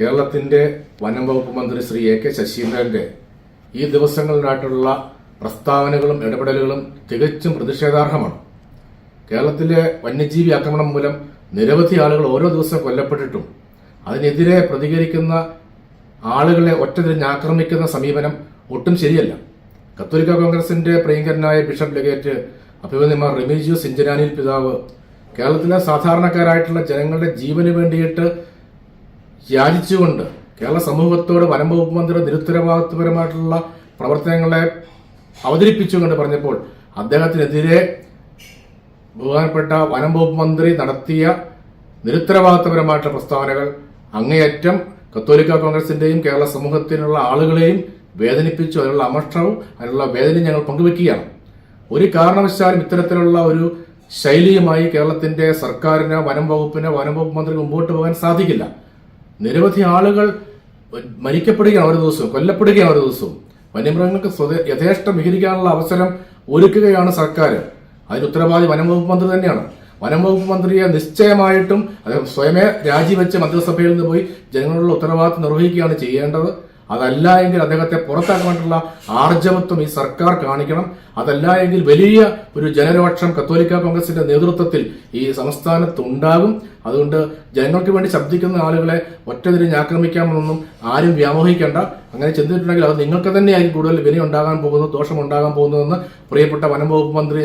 കേരളത്തിന്റെ വനം വകുപ്പ് മന്ത്രി ശ്രീ എ കെ ശശീന്ദ്രന്റെ ഈ ദിവസങ്ങളിലായിട്ടുള്ള പ്രസ്താവനകളും ഇടപെടലുകളും തികച്ചും പ്രതിഷേധാർഹമാണ്. കേരളത്തിലെ വന്യജീവി ആക്രമണം മൂലം നിരവധി ആളുകൾ ഓരോ ദിവസവും കൊല്ലപ്പെട്ടിട്ടും അതിനെതിരെ പ്രതികരിക്കുന്ന ആളുകളെ ഒറ്റതിരിഞ്ഞ് ആക്രമിക്കുന്ന സമീപനം ഒട്ടും ശരിയല്ല. കത്തോലിക്ക കോൺഗ്രസിന്റെ പ്രിയങ്കരനായ ബിഷപ്പ് ലഗേറ്റ് അഭിമന്യമാർ റമീജു സിഞ്ചനാനിൽ പിതാവ് കേരളത്തിലെ സാധാരണക്കാരായിട്ടുള്ള ജനങ്ങളുടെ ജീവന് വേണ്ടിയിട്ട് യാചിച്ചുകൊണ്ട് കേരള സമൂഹത്തോട് വനം വകുപ്പ് മന്ത്രിയുടെ നിരുത്തരവാദിത്വപരമായിട്ടുള്ള പ്രവർത്തനങ്ങളെ അവതരിപ്പിച്ചുകൊണ്ട് പറഞ്ഞപ്പോൾ അദ്ദേഹത്തിനെതിരെ ബഹുമാനപ്പെട്ട വനം വകുപ്പ് മന്ത്രി നടത്തിയ നിരുത്തരവാദിത്തപരമായിട്ടുള്ള പ്രസ്താവനകൾ അങ്ങേയറ്റം കത്തോലിക്ക കോൺഗ്രസിന്റെയും കേരള സമൂഹത്തിനുള്ള ആളുകളെയും വേദനിപ്പിച്ചു അതിനുള്ള അമർഷവും അതിനുള്ള വേദനയും ഞങ്ങൾ പങ്കുവെക്കുകയാണ്. ഒരു കാരണവശാലും ഇത്തരത്തിലുള്ള ഒരു ശൈലിയുമായി കേരളത്തിന്റെ സർക്കാരിന് വനം വകുപ്പിന് വനം വകുപ്പ് മന്ത്രി മുമ്പോട്ട് പോകാൻ സാധിക്കില്ല. നിരവധി ആളുകൾ മരിക്കപ്പെടുകയാണ് ഓരോ ദിവസവും കൊല്ലപ്പെടുകയാണ് ഓരോ ദിവസവും. വന്യമൃഗങ്ങൾക്ക് യഥേഷ്ടം വിഹരിക്കാനുള്ള അവസരം ഒരുക്കുകയാണ് സർക്കാർ അതിന് ഉത്തരവാദി വനംവകുപ്പ് മന്ത്രി തന്നെയാണ്. വനംവകുപ്പ് മന്ത്രിയെ നിശ്ചയമായിട്ടും അദ്ദേഹം സ്വയമേ രാജിവെച്ച് മന്ത്രിസഭയിൽ നിന്ന് പോയി ജനങ്ങളുടെ ഉത്തരവാദിത്വം നിർവഹിക്കുകയാണ് ചെയ്യേണ്ടത്. അതല്ല എങ്കിൽ അദ്ദേഹത്തെ പുറത്താക്കാനുള്ള ആർജവത്വം ഈ സർക്കാർ കാണിക്കണം. അതല്ല എങ്കിൽ വലിയ ഒരു ജനരോക്ഷം കത്തോലിക്ക കോൺഗ്രസിന്റെ നേതൃത്വത്തിൽ ഈ സംസ്ഥാനത്ത് ഉണ്ടാകും അതുകൊണ്ട് ജനങ്ങൾക്ക് വേണ്ടി ശബ്ദിക്കുന്ന ആളുകളെ ഒറ്റതിരിഞ്ഞ് ആക്രമിക്കാമെന്നൊന്നും ആരും വ്യാമോഹിക്കേണ്ട. അങ്ങനെ ചിന്തിച്ചിട്ടുണ്ടെങ്കിൽ അത് നിങ്ങൾക്ക് തന്നെയായിരിക്കും കൂടുതൽ വിനയുണ്ടാകാൻ പോകുന്നത് ദോഷമുണ്ടാകാൻ പോകുന്നതെന്ന് പ്രിയപ്പെട്ട വനം വകുപ്പ് മന്ത്രി